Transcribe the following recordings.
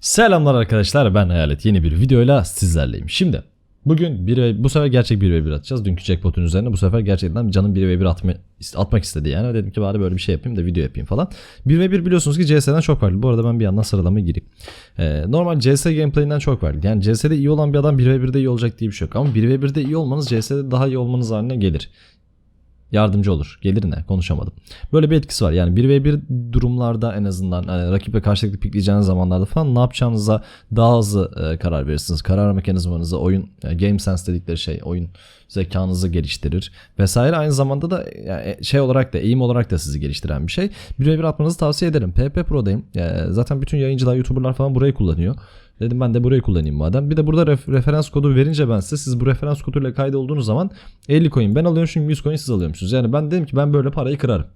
Selamlar arkadaşlar ben Hayalet yeni bir videoyla sizlerleyim. Şimdi bugün bir ve, bu sefer gerçek 1v1 atacağız. Dünkü jackpot'un üzerine bu sefer gerçekten canım 1v1 atma, atmak istedi yani. Dedim ki bari böyle bir şey yapayım da video yapayım falan. 1v1 biliyorsunuz ki CS'den çok farklı. Bu arada ben bir yandan sıralamaya gireyim. Ee, normal CS gameplayinden çok farklı. Yani CS'de iyi olan bir adam 1v1'de iyi olacak diye bir şey yok. Ama 1v1'de iyi olmanız CS'de daha iyi olmanız haline gelir yardımcı olur. Gelir ne? Konuşamadım. Böyle bir etkisi var. Yani 1v1 durumlarda en azından hani rakiple karşılıklı pikleyeceğiniz zamanlarda falan ne yapacağınıza daha hızlı e, karar verirsiniz. Karar mekanizmanızı, oyun e, game sense dedikleri şey, oyun zekanızı geliştirir vesaire. Aynı zamanda da yani şey olarak da eğim olarak da sizi geliştiren bir şey. 1v1 atmanızı tavsiye ederim. PP Pro'dayım. Yani zaten bütün yayıncılar, YouTuber'lar falan burayı kullanıyor. Dedim ben de burayı kullanayım madem. Bir de burada ref- referans kodu verince ben size siz bu referans koduyla kaydolduğunuz zaman 50 coin ben alıyorum çünkü 100 coin siz alıyormuşsunuz. Yani ben dedim ki ben böyle parayı kırarım.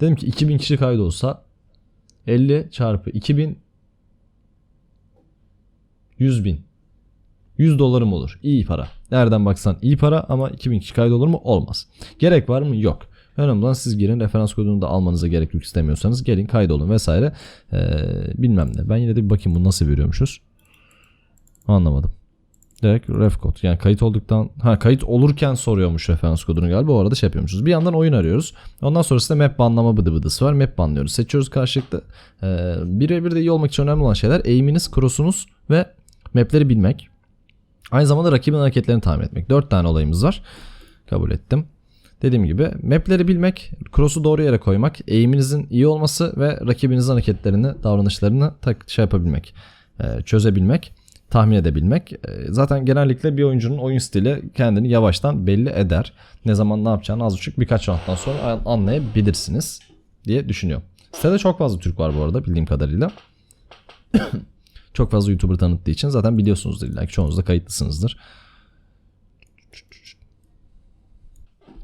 Dedim ki 2000 kişi kaydolsa 50 çarpı 2000 100 bin 100 dolarım olur. İyi para. Nereden baksan iyi para ama 2000 kişi kaydolur mu? Olmaz. Gerek var mı? Yok. Önemli olan siz girin referans kodunu da almanıza gerek yok istemiyorsanız gelin kaydolun vesaire. Ee, bilmem ne. Ben yine de bir bakayım bunu nasıl veriyormuşuz. Anlamadım. Direkt ref kod. Yani kayıt olduktan ha kayıt olurken soruyormuş referans kodunu galiba. O arada şey yapıyormuşuz. Bir yandan oyun arıyoruz. Ondan sonrasında map banlama bıdı bıdısı var. Map banlıyoruz. Seçiyoruz karşılıklı. Ee, birebir de iyi olmak için önemli olan şeyler aim'iniz, cross'unuz ve map'leri bilmek. Aynı zamanda rakibin hareketlerini tahmin etmek. 4 tane olayımız var. Kabul ettim. Dediğim gibi map'leri bilmek, cross'u doğru yere koymak, aim'inizin iyi olması ve rakibinizin hareketlerini, davranışlarını tak şey yapabilmek, e, çözebilmek, tahmin edebilmek. E, Zaten genellikle bir oyuncunun oyun stili kendini yavaştan belli eder. Ne zaman ne yapacağını az buçuk birkaç rounddan sonra an- anlayabilirsiniz diye düşünüyorum. Sitede çok fazla Türk var bu arada bildiğim kadarıyla. çok fazla YouTuber tanıttığı için zaten biliyorsunuzdur illa ki çoğunuz da kayıtlısınızdır.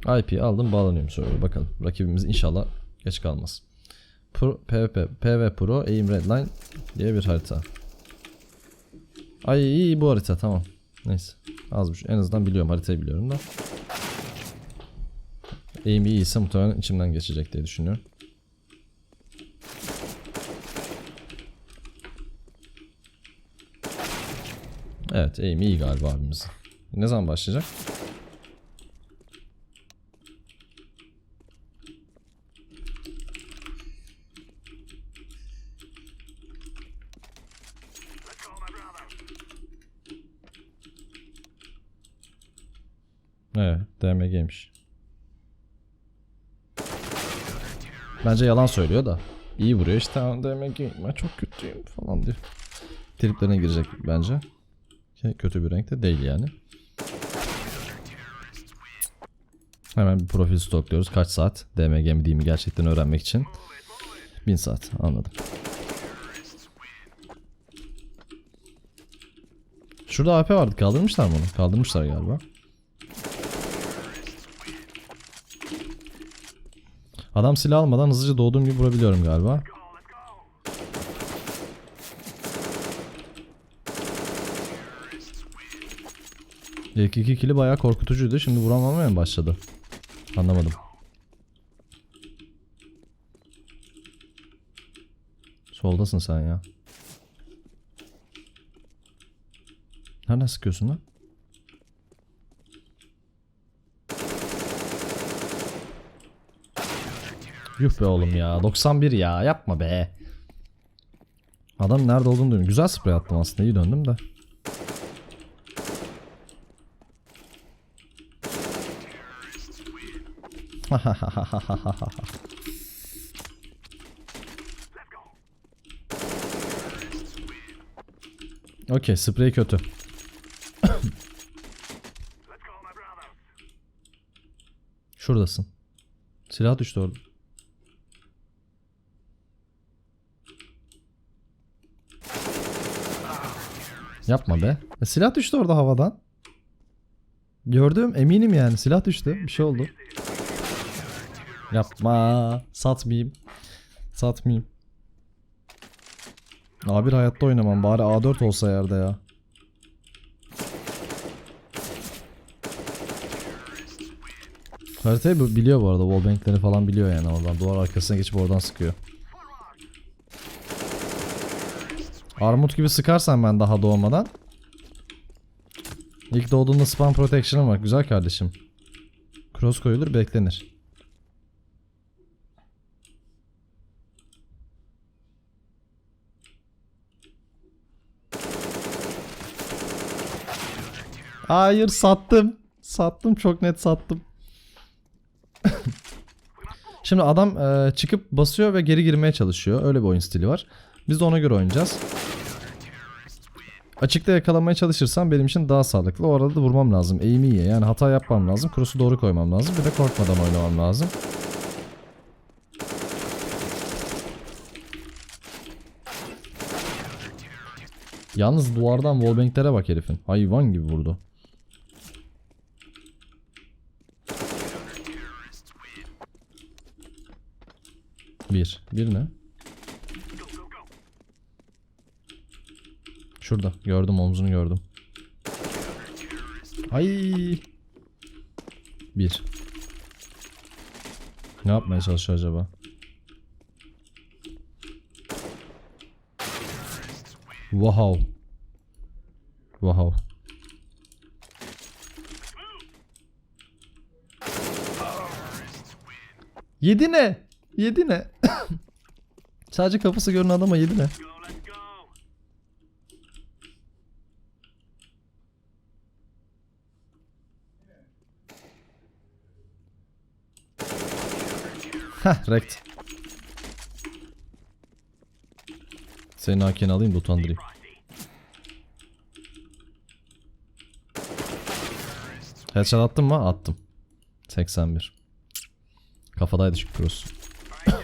IP aldım bağlanıyorum sonra bakalım. Rakibimiz inşallah geç kalmaz. Pro, PvP, PV Pro Aim Redline diye bir harita. Ay iyi bu harita tamam. Neyse. Az buçuk. En azından biliyorum haritayı biliyorum da. Aim iyiyse muhtemelen içimden geçecek diye düşünüyorum. Evet aim iyi galiba abimizin. Ne zaman başlayacak? Evet DMG'ymiş. Bence yalan söylüyor da. İyi vuruyor işte "Aa, DMG ben çok kötüyüm falan diyor. Triplerine girecek bence. Kötü bir renkte değil yani. Hemen bir profil stokluyoruz. Kaç saat? DMG mi değil mi gerçekten öğrenmek için. 1000 saat anladım. Şurada AP vardı. Kaldırmışlar mı onu? Kaldırmışlar galiba. Adam silah almadan hızlıca doğduğum gibi vurabiliyorum galiba. İlk iki kili bayağı korkutucuydu. Şimdi vuramamaya mı başladı? Anlamadım. Soldasın sen ya. Nereden sıkıyorsun lan? Yuh be oğlum ya. 91 ya. Yapma be. Adam nerede olduğunu duymuyor. Güzel sprey attım aslında. iyi döndüm de. Okey sprey kötü. Şuradasın. Silah düştü orada. Yapma be. E, silah düştü orada havadan. Gördüm eminim yani silah düştü. Bir şey oldu. Yapma. Satmayayım. Satmayayım. A1 hayatta oynamam. Bari A4 olsa yerde ya. Haritayı biliyor bu arada. Wallbank'leri falan biliyor yani oradan. Duvar arkasına geçip oradan sıkıyor. Armut gibi sıkarsan ben daha doğmadan. İlk doğduğunda spam protection'ım var. Güzel kardeşim. Cross koyulur beklenir. Hayır sattım. Sattım çok net sattım. Şimdi adam e, çıkıp basıyor ve geri girmeye çalışıyor. Öyle bir oyun stili var. Biz de ona göre oynayacağız. Açıkta yakalamaya çalışırsam benim için daha sağlıklı. O arada da vurmam lazım. Eğimi iyi. Yani hata yapmam lazım. Cross'u doğru koymam lazım. Bir de korkmadan oynamam lazım. Yalnız duvardan wallbang'lere bak herifin. Hayvan gibi vurdu. Bir. Bir ne? Şurada. Gördüm omzunu gördüm. Ay. Bir. Ne yapmaya çalışıyor acaba? Wow. Wow. Yedi ne? Yedi ne? Sadece kafası görünen adama yedi ne? Heh rekt. Senin hakeni alayım da utandırayım. Headshot attın mı? Attım. 81. Kafadaydı çünkü cross.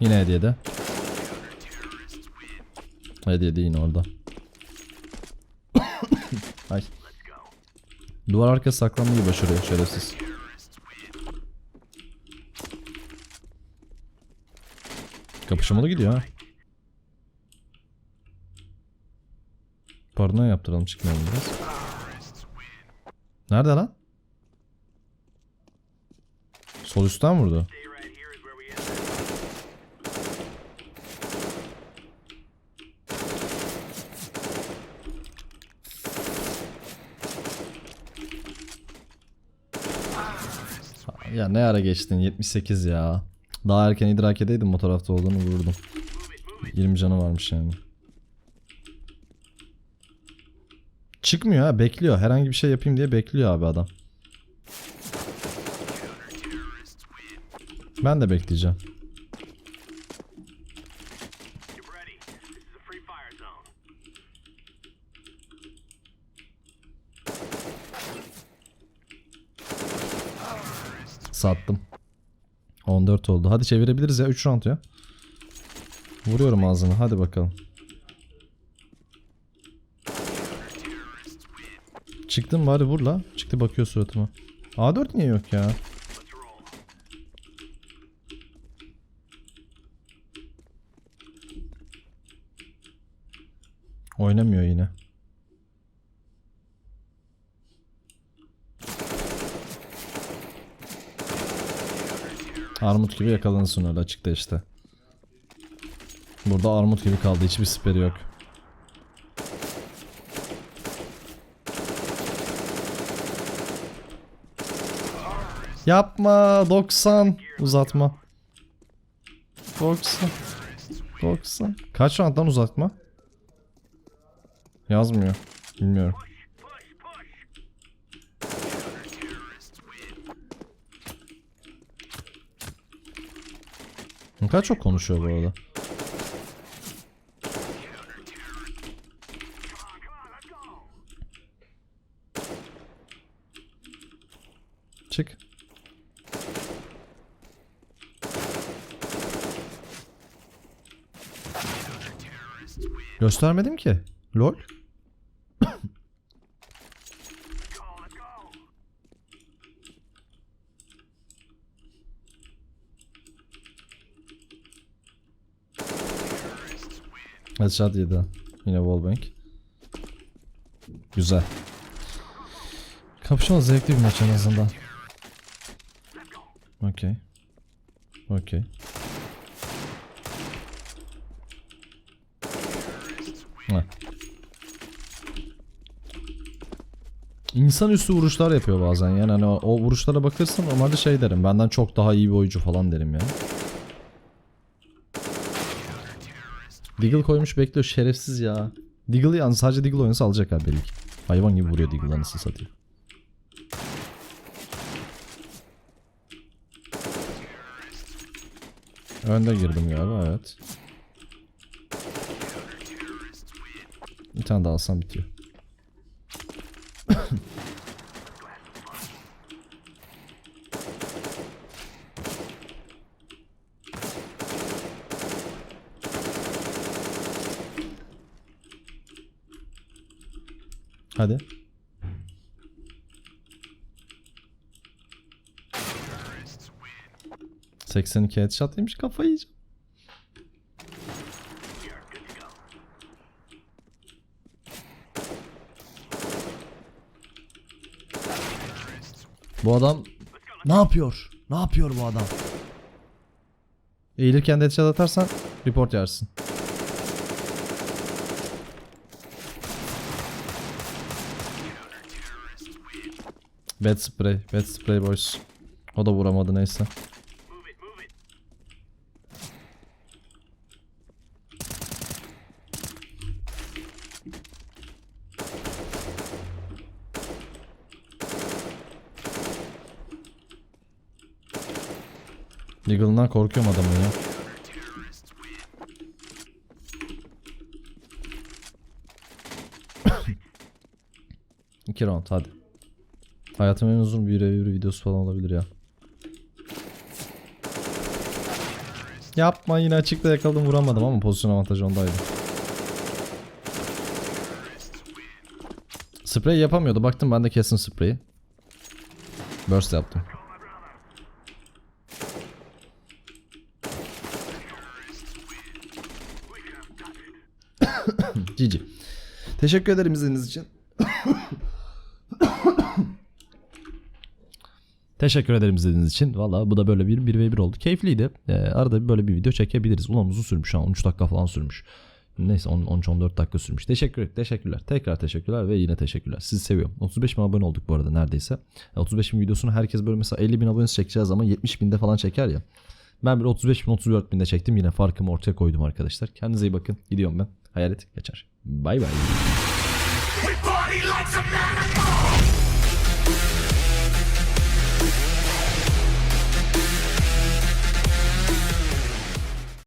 Yine hediyede. Hediyede yine orada. Ay. Duvar arkası saklanmayı başarıyor şerefsiz. Kapışmalı gidiyor ha. Paranoya yaptıralım çıkmayalım biraz. Nerede lan? Sol üstten vurdu. Ya ne ara geçtin 78 ya. Daha erken idrak edeydim o tarafta olduğunu vururdum. 20 canı varmış yani. Çıkmıyor ha bekliyor. Herhangi bir şey yapayım diye bekliyor abi adam. Ben de bekleyeceğim. Sattım. 14 oldu. Hadi çevirebiliriz ya. 3 round ya. Vuruyorum ağzına. Hadi bakalım. Çıktım bari vur la. Çıktı bakıyor suratıma. A4 niye yok ya? Oynamıyor yine. Armut gibi yakalanırsın öyle açıkta işte. Burada armut gibi kaldı. Hiçbir siperi yok. Yapma 90 uzatma. 90 90 Kaç rounddan uzatma? Yazmıyor. Bilmiyorum. Ne kadar çok konuşuyor bu arada. Çık. Göstermedim ki. Lol. Headshot yedi. Yine wallbang. Güzel. Kapışma zevkli bir maç en azından. Okey. Okey. İnsan üstü vuruşlar yapıyor bazen yani hani o, vuruşlara bakırsın normalde şey derim benden çok daha iyi bir oyuncu falan derim yani. Deagle koymuş bekliyor şerefsiz ya. Deagle yalnız sadece Deagle oynasa alacak abi belli ki. Hayvan gibi vuruyor Deagle anasını satayım. Önde girdim galiba evet. Bir tane daha alsam bitiyor. Hadi. ...82 headshot demiş kafayı yiyeceğim. Bu adam ne yapıyor? Ne yapıyor bu adam? Eğilirken de headshot atarsan report yersin. Bad spray, bad spray boys. O da vuramadı neyse. Eagle'ından korkuyorum adamın ya. İki round hadi. Hayatımın en uzun bir review videosu falan olabilir ya. Yapma yine açıkta yakaladım vuramadım ama pozisyon avantajı ondaydı. Sprey yapamıyordu. Baktım ben de kesin spreyi. Burst yaptım. Cici. Teşekkür ederim izlediğiniz için. Teşekkür ederim izlediğiniz için. Valla bu da böyle bir 1v1 oldu. Keyifliydi. Ee, arada böyle bir video çekebiliriz. Ulan uzun sürmüş ha. 13 dakika falan sürmüş. Neyse 13-14 dakika sürmüş. Teşekkür teşekkürler. Tekrar teşekkürler ve yine teşekkürler. Sizi seviyorum. 35 bin abone olduk bu arada neredeyse. 35 bin videosunu herkes böyle mesela 50 bin abonesi çekeceğiz ama 70 binde falan çeker ya. Ben bir 35 bin 34 binde çektim. Yine farkımı ortaya koydum arkadaşlar. Kendinize iyi bakın. Gidiyorum ben. Hayalet geçer. Bay bay.